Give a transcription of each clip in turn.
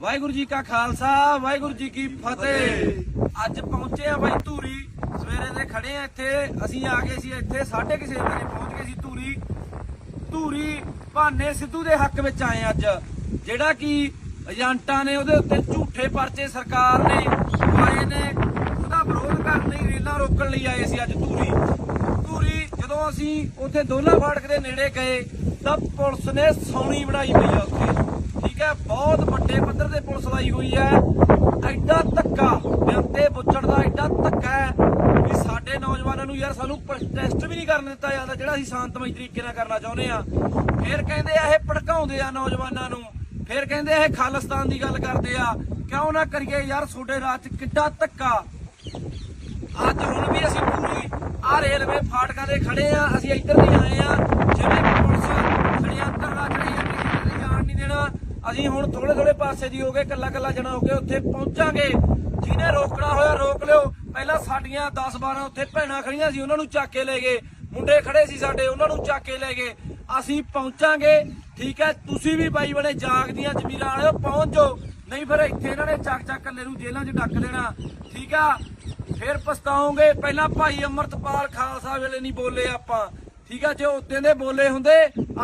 ਵਾਹਿਗੁਰੂ ਜੀ ਕਾ ਖਾਲਸਾ, ਵਾਹਿਗੁਰੂ ਜੀ ਕੀ ਫਤਿਹ। ਅੱਜ ਪਹੁੰਚੇ ਆ ਬਾਈ ਧੂਰੀ। ਸਵੇਰੇ ਦੇ ਖੜੇ ਆ ਇੱਥੇ। ਅਸੀਂ ਆ ਗਏ ਸੀ ਇੱਥੇ 6:30 ਵਜੇ ਪਹੁੰਚ ਗਏ ਸੀ ਧੂਰੀ। ਧੂਰੀ ਭਾਨੇ ਸਿੱਧੂ ਦੇ ਹੱਕ ਵਿੱਚ ਆਏ ਅੱਜ। ਜਿਹੜਾ ਕਿ ਏਜੰਟਾਂ ਨੇ ਉਹਦੇ ਉੱਤੇ ਝੂਠੇ ਪਰਚੇ ਸਰਕਾਰ ਨੇ ਪਾਏ ਨੇ, ਉਹਦਾ ਵਿਰੋਧ ਕਰਨ ਲਈ ਰੇਲਾਂ ਰੋਕਣ ਲਈ ਆਏ ਸੀ ਅੱਜ ਧੂਰੀ। ਧੂਰੀ, ਜਦੋਂ ਅਸੀਂ ਉੱਥੇ ਦੋਲਾ ਫਾਟਕ ਦੇ ਨੇੜੇ ਗਏ, ਤਾਂ ਪੁਲਿਸ ਨੇ ਸੌਣੀ ਬਣਾਈ ਪਈ ਆ ਉੱਥੇ ਠੀਕ ਹੈ ਬਹੁਤ ਵੱਡੇ ਪੱਧਰ ਤੇ ਹੋਈ ਹੈ। ਐਡਾ ਧੱਕਾ, ਬਿਆੰਤੇ ਬੁੱਚੜ ਦਾ ਐਡਾ ਧੱਕਾ ਹੈ ਵੀ ਸਾਡੇ ਨੌਜਵਾਨਾਂ ਨੂੰ ਯਾਰ ਸਾਨੂੰ ਪ੍ਰੋਟੈਸਟ ਵੀ ਨਹੀਂ ਕਰਨ ਦਿੱਤਾ ਜਾਂਦਾ, ਜਿਹੜਾ ਅਸੀਂ ਸ਼ਾਂਤਮਈ ਤਰੀਕੇ ਨਾਲ ਕਰਨਾ ਚਾਹੁੰਦੇ ਆ ਫਿਰ ਕਹਿੰਦੇ ਆ ਇਹ ਭੜਕਾਉਂਦੇ ਆ ਨੌਜਵਾਨਾਂ ਨੂੰ। ਫਿਰ ਕਹਿੰਦੇ ਇਹ ਖਾਲਿਸਤਾਨ ਦੀ ਗੱਲ ਕਰਦੇ ਆ। ਕਿਉਂ ਨਾ ਕਰੀਏ ਯਾਰ ਤੁਹਾਡੇ ਰਾਤ 'ਚ ਕਿੱਡਾ ਧੱਕਾ। ਅੱਜ ਹੁਣ ਵੀ ਅਸੀਂ ਪੂਰੀ ਆ ਰੇਲਵੇ ਫਾਟਕਾਂ ਦੇ ਖੜੇ ਆ, ਅਸੀਂ ਇੱਧਰ ਦੀ ਆਏ ਆ ਜਿਵੇਂ ਪੁਲਿਸ ષਡਯੰਤਰ ਰਚ ਰਹੀ ਹੈ ਕਿਸੇ ਦੇ ਜਾਣ ਨਹੀਂ ਦੇਣਾ ਅਸੀਂ ਹੁਣ ਥੋੜੇ ਥੋੜੇ ਪਾਸੇ ਦੀ ਹੋ ਗਏ ਕੱਲਾ ਕੱਲਾ ਜਣਾ ਹੋ ਕੇ ਉੱਥੇ ਪਹੁੰਚਾਂਗੇ। ਜਿਹਨੇ ਰੋਕਣਾ ਹੋਇਆ, ਰੋਕ ਲਿਓ। ਪਹਿਲਾਂ ਸਾਡੀਆਂ 10 12 ਉੱਥੇ ਭੈਣਾਂ ਖੜੀਆਂ ਸੀ, ਉਹਨਾਂ ਨੂੰ ਚੱਕ ਕੇ ਲੈ ਗਏ। ਮੁੰਡੇ ਖੜੇ ਸੀ ਸਾਡੇ, ਉਹਨਾਂ ਨੂੰ ਚੱਕ ਕੇ ਲੈ ਗਏ। ਅਸੀਂ ਪਹੁੰਚਾਂਗੇ, ਠੀਕ ਹੈ, ਤੁਸੀਂ ਵੀ ਬਾਈ ਬਣੇ ਜਾਗਦੀਆਂ ਜ਼ਮੀਰਾਂ ਵਾਲਿਓ, ਪਹੁੰਚ। ਜਾਓ ਨਹੀਂ ਫਿਰ ਇੱਥੇ ਇਹਨਾਂ ਨੇ ਚੱਕ ਚੱਕ ਕੱਲੇ ਨੂੰ ਜੇਲ੍ਹਾਂ 'ਚ ਡੱਕ ਦੇਣਾ, ਠੀਕ ਆ? ਫਿਰ ਪਛਤਾਓਗੇ। ਪਹਿਲਾਂ ਭਾਈ ਅਮਰਤਪਾਲ ਖਾਲਸਾ ਵੇਲੇ ਨਹੀਂ ਬੋਲੇ ਆਪਾਂ। ਠੀਕ ਆ, ਜੇ ਉਦੋਂ ਦੇ ਬੋਲੇ ਹੁੰਦੇ,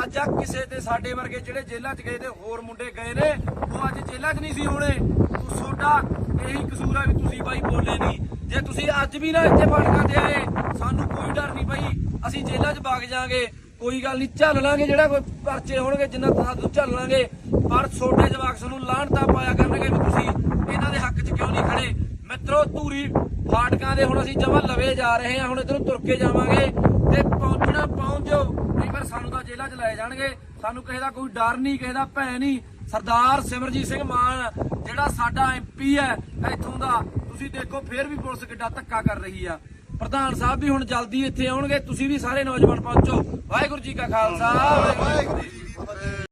ਅੱਜ ਆ ਕਿਸੇ ਤੇ ਸਾਡੇ ਵਰਗੇ ਜਿਹੜੇ ਜੇਲ੍ਹਾਂ 'ਚ ਗਏ ਤੇ ਹੋਰ ਮੁੰਡੇ ਗਏ ਨੇ, ਉਹ ਅੱਜ ਜੇਲ੍ਹਾਂ 'ਚ ਨਹੀਂ ਸੀ ਹੋਣੇ। ਤੂੰ ਸੋਡਾ, ਇਹੀ ਕਸੂਰ ਆ ਵੀ ਤੁਸੀਂ ਬਾਈ ਬੋਲੇ ਨਹੀਂ। ਜੇ ਤੁਸੀਂ ਅੱਜ ਵੀ ਨਾ ਇੱਥੇ ਫਾਟਕਾਂ ਤੇ ਆਏ, ਸਾਨੂੰ ਕੋਈ ਡਰ ਨਹੀਂ ਬਾਈ। ਅਸੀਂ ਜੇਲ੍ਹਾਂ 'ਚ ਵਗ ਜਾਾਂਗੇ ਕੋਈ ਗੱਲ ਨਹੀਂ, ਝੱਲ ਲਾਂਗੇ ਜਿਹੜਾ ਕੋਈ ਪਰਚੇ ਹੋਣਗੇ, ਜਿੰਨਾ ਸਾਨੂੰ ਝੱਲ ਲਾਂਗੇ। ਪਰ ਛੋਟੇ ਜਵਾਕ ਸਾਨੂੰ ਲਾਹਣਤਾ ਪਾਇਆ ਕਰਨਗੇ ਵੀ ਤੁਸੀਂ ਇਹਨਾਂ ਦੇ ਹੱਕ 'ਚ ਕਿਉਂ ਨਹੀਂ ਖੜੇ? ਮਿੱਤਰੋ, ਧੂਰੀ ਫਾਟਕਾਂ ਦੇ ਹੁਣ ਅਸੀਂ ਜਮਾ ਲਵੇ ਜਾ ਰਹੇ ਹਾਂ, ਹੁਣ ਇਧਰੋਂ ਤੁਰ ਕੇ ਜਾਵਾਂਗੇ ਤੇ ਪਹੁੰਚਣਾ ਪਹੁੰਚ। ਨਹੀਂ ਫਿਰ ਸਾਨੂੰ ਤਾਂ ਜੇਲ੍ਹਾਂ 'ਚ ਲੈ ਜਾਣਗੇ। ਸਾਨੂੰ ਕਿਸੇ ਦਾ ਕੋਈ ਡਰ ਨਹੀਂ, ਕਿਸੇ ਦਾ ਭੈ ਨਹੀਂ। ਸਰਦਾਰ ਸਿਮਰਜੀਤ ਸਿੰਘ ਮਾਨ, ਜਿਹੜਾ ਸਾਡਾ ਐਮਪੀ ਹੈ, ਇੱਥੋਂ ਦਾ, ਤੁਸੀਂ ਦੇਖੋ ਫੇਰ ਵੀ ਪੁਲਿਸ ਕਿੱਡਾ ਧੱਕਾ ਕਰ ਰਹੀ ਆ। ਪ੍ਰਧਾਨ ਸਾਹਿਬ ਵੀ ਹੁਣ ਜਲਦੀ ਇੱਥੇ ਆਉਣਗੇ, ਤੁਸੀਂ ਵੀ ਸਾਰੇ ਨੌਜਵਾਨ ਪਹੁੰਚੋ। ਵਾਹਿਗੁਰੂ ਜੀ ਕਾ ਖਾਲਸਾ, ਵਾਹਿਗੁਰੂ ਜੀ ਕੀ ਫਤਿਹ।